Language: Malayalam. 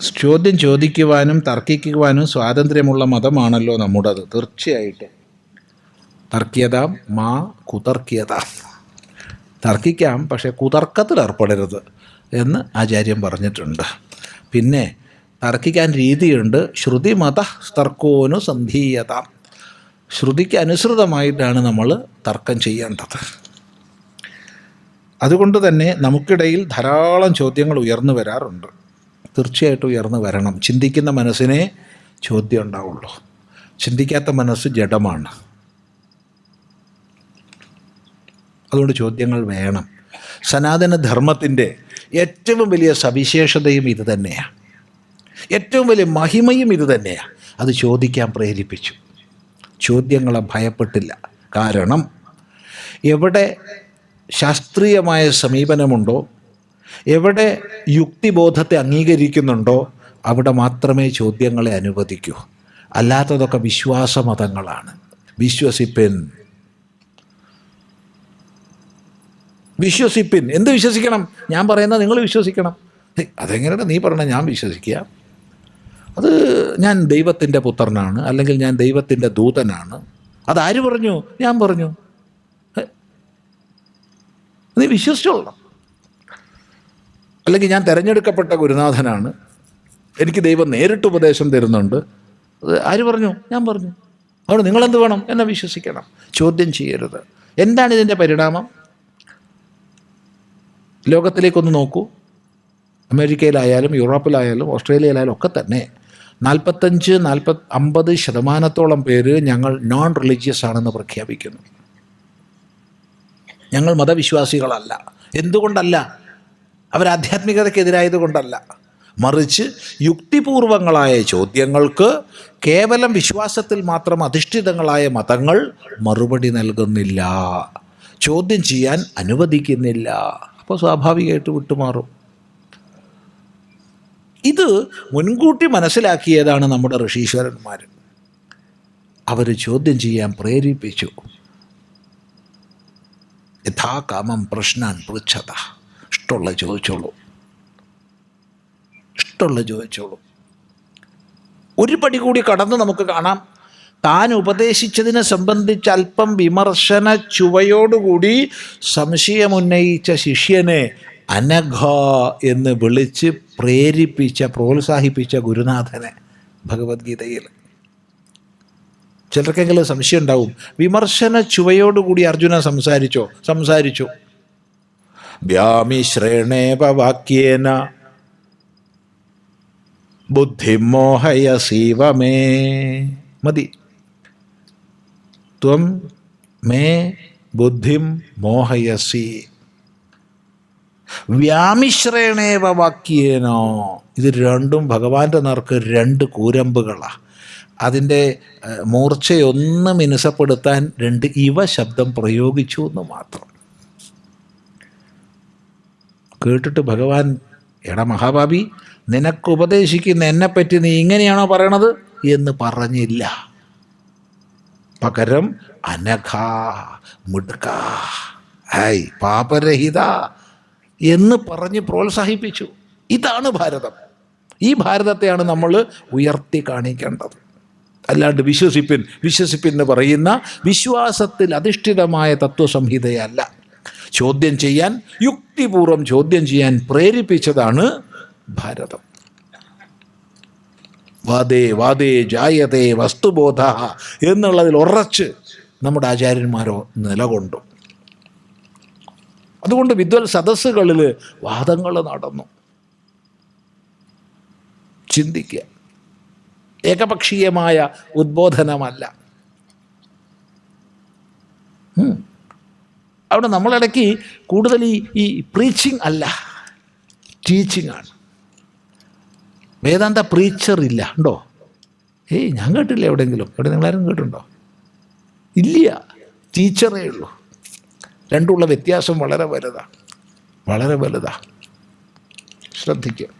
ചോദ്യം ചോദിക്കുവാനും തർക്കിക്കുവാനും സ്വാതന്ത്ര്യമുള്ള മതമാണല്ലോ നമ്മുടേത്. തീർച്ചയായിട്ടും. തർക്കിയതാം മാ കുതർക്കിയതാം. തർക്കിക്കാം പക്ഷേ കുതർക്കത്തിൽ ഏർപ്പെടരുത് എന്ന് ആചാര്യം പറഞ്ഞിട്ടുണ്ട്. പിന്നെ തർക്കിക്കാൻ രീതിയുണ്ട്. ശ്രുതി മത തർക്കോനു സന്ധീയത. ശ്രുതിക്ക് അനുസൃതമായിട്ടാണ് നമ്മൾ തർക്കം ചെയ്യേണ്ടത്. അതുകൊണ്ട് തന്നെ നമുക്കിടയിൽ ധാരാളം ചോദ്യങ്ങൾ ഉയർന്നു വരാറുണ്ട്. തീർച്ചയായിട്ടും ഉയർന്നു വരണം. ചിന്തിക്കുന്ന മനസ്സിനെ ചോദ്യം ഉണ്ടാവുള്ളൂ. ചിന്തിക്കാത്ത മനസ്സ് ജഡമാണ്. അതുകൊണ്ട് ചോദ്യങ്ങൾ വേണം. സനാതന ധർമ്മത്തിന്റെ ഏറ്റവും വലിയ സവിശേഷതയും ഇത് തന്നെയാണ്. ഏറ്റവും വലിയ മഹിമയും ഇത് തന്നെയാണ്. അത് ചോദിക്കാൻ പ്രേരിപ്പിച്ചു. ചോദ്യങ്ങളെ ഭയപ്പെട്ടില്ല. കാരണം എവിടെ ശാസ്ത്രീയമായ സമീപനമുണ്ടോ എവിടെ യുക്തിബോധത്തെ അംഗീകരിക്കുന്നുണ്ടോ അവിടെ മാത്രമേ ചോദ്യങ്ങളെ അനുവദിക്കൂ. അല്ലാത്തതൊക്കെ വിശ്വാസമതങ്ങളാണ്. വിശ്വസിപ്പിൻ. വിശ്വസിപ്പിൻ. എന്ത് വിശ്വസിക്കണം? ഞാൻ പറയുന്നത് നിങ്ങൾ വിശ്വസിക്കണം. അതെങ്ങനെയാണ് നീ പറഞ്ഞ ഞാൻ വിശ്വസിക്കുക. അത് ഞാൻ ദൈവത്തിന്റെ പുത്രനാണ് അല്ലെങ്കിൽ ഞാൻ ദൈവത്തിന്റെ ദൂതനാണ്. അതാര് പറഞ്ഞു? ഞാൻ പറഞ്ഞു. നീ വിശ്വസിച്ചോളണം. അല്ലെങ്കിൽ ഞാൻ തിരഞ്ഞെടുക്കപ്പെട്ട ഗുരുനാഥനാണ്. എനിക്ക് ദൈവം നേരിട്ട് ഉപദേശം തരുന്നുണ്ട്. അത് ആര് പറഞ്ഞു? ഞാൻ പറഞ്ഞു. അതുകൊണ്ട് നിങ്ങളെന്ത് വേണം എന്നെ വിശ്വസിക്കണം. ചോദ്യം ചെയ്യരുത്. എന്താണ് ഇതിന്റെ പരിണാമം? ലോകത്തിലേക്കൊന്ന് നോക്കൂ. അമേരിക്കയിലായാലും യൂറോപ്പിലായാലും ഓസ്ട്രേലിയയിലായാലും ഒക്കെ തന്നെ നാൽപ്പത്തഞ്ച് നാൽപ്പത് അമ്പത് ശതമാനത്തോളം പേര് ഞങ്ങൾ നോൺ റിലീജിയസ് ആണെന്ന് പ്രഖ്യാപിക്കുന്നു. ഞങ്ങൾ മതവിശ്വാസികളല്ല. എന്തുകൊണ്ടല്ല? അവർ ആധ്യാത്മികതയ്ക്കെതിരായത് കൊണ്ടല്ല. മറിച്ച് യുക്തിപൂർവങ്ങളായ ചോദ്യങ്ങൾക്ക് കേവലം വിശ്വാസത്തിൽ മാത്രം അധിഷ്ഠിതങ്ങളായ മതങ്ങൾ മറുപടി നൽകുന്നില്ല. ചോദ്യം ചെയ്യാൻ അനുവദിക്കുന്നില്ല. അപ്പോൾ സ്വാഭാവികമായിട്ട് വിട്ടുമാറും. ഇത് മുൻകൂട്ടി മനസ്സിലാക്കിയതാണ് നമ്മുടെ ഋഷീശ്വരന്മാർ. അവർ ചോദ്യം ചെയ്യാൻ പ്രേരിപ്പിച്ചു. യഥാകാമം പ്രശ്നാൻ പൃച്ഛത. ഇഷ്ടമുള്ള ചോദിച്ചോളൂ. ഇഷ്ടമുള്ള ചോദിച്ചോളൂ. ഒരു പടി കൂടി കടന്ന് നമുക്ക് കാണാം. താൻ ഉപദേശിച്ചതിനെ സംബന്ധിച്ച് അല്പം വിമർശന ചുവയോടുകൂടി സംശയമുന്നയിച്ച ശിഷ്യനെ അനഘ എന്ന് വിളിച്ച് പ്രേരിപ്പിച്ച പ്രോത്സാഹിപ്പിച്ച ഗുരുനാഥനെ ഭഗവത്ഗീതയിൽ. ചിലർക്കെങ്കിലും സംശയം ഉണ്ടാവും. വിമർശന ചുവയോടുകൂടി അർജുന സംസാരിച്ചോ? സംസാരിച്ചു. വ്യാമിശ്രേണേവ വാക്യേന. ബുദ്ധിമോഹയ സീവമേ മതി. ത്വം മേ ബുദ്ധിം മോഹയസി. വ്യാമിശ്രേണേവ വാക്യേനോ. ഇത് രണ്ടും ഭഗവാന്റെ നേർക്ക് രണ്ട് കൂരമ്പുകളാണ് അതിന്റെ മൂർച്ചയൊന്ന് മിനുസപ്പെടുത്താൻ രണ്ട് ഇവ ശബ്ദം പ്രയോഗിച്ചു എന്ന് മാത്രം. കേട്ടിട്ട് ഭഗവാൻ എടാ മഹാഭാവി നിനക്ക് ഉപദേശിക്കുന്ന എന്നെപ്പറ്റി നീ ഇങ്ങനെയാണോ പറയണത്? എന്ന് പറഞ്ഞില്ല. പകരം അനഘ മിടുക്ക ഹൈ പാപരഹിത എന്ന് പറഞ്ഞ് പ്രോത്സാഹിപ്പിച്ചു. ഇതാണ് ഭാരതം. ഈ ഭാരതത്തെയാണ് നമ്മൾ ഉയർത്തി കാണിക്കേണ്ടത്. അല്ലാണ്ട് വിശ്വസിപ്പിൻ വിശ്വസിപ്പിൻ എന്ന് പറയുന്ന വിശ്വാസത്തിൽ അധിഷ്ഠിതമായ തത്വസംഹിതയല്ല. ചോദ്യം ചെയ്യാൻ യുക്തിപൂർവം ചോദ്യം ചെയ്യാൻ പ്രേരിപ്പിച്ചതാണ് ഭാരതം. വാദേ വാദേ ജായതേ വസ്തുബോധ എന്നുള്ളതിൽ ഉറച്ച് നമ്മുടെ ആചാര്യന്മാരോ നിലകൊണ്ടു. അതുകൊണ്ട് വിദ്വൽ സദസ്സുകളിൽ വാദങ്ങൾ നടന്നു. ചിന്തിക്കുക. ഏകപക്ഷീയമായ ഉദ്ബോധനമല്ല. അവിടെ നമ്മളിടയ്ക്ക് കൂടുതൽ ഈ ഈ പ്രീച്ചിങ് അല്ല. ടീച്ചിങ് ആണ്. വേദാന്ത പ്രീച്ചർ ഇല്ല. ഉണ്ടോ? ഏയ് ഞാൻ കേട്ടില്ല എവിടെയെങ്കിലും. എവിടെ നിങ്ങളാരും കേട്ടുണ്ടോ ഇല്ല. ടീച്ചറേ ഉള്ളൂ. രണ്ടുള്ള വ്യത്യാസം വളരെ വലുതാണ് വളരെ വലുതാണ് ശ്രദ്ധിക്കുക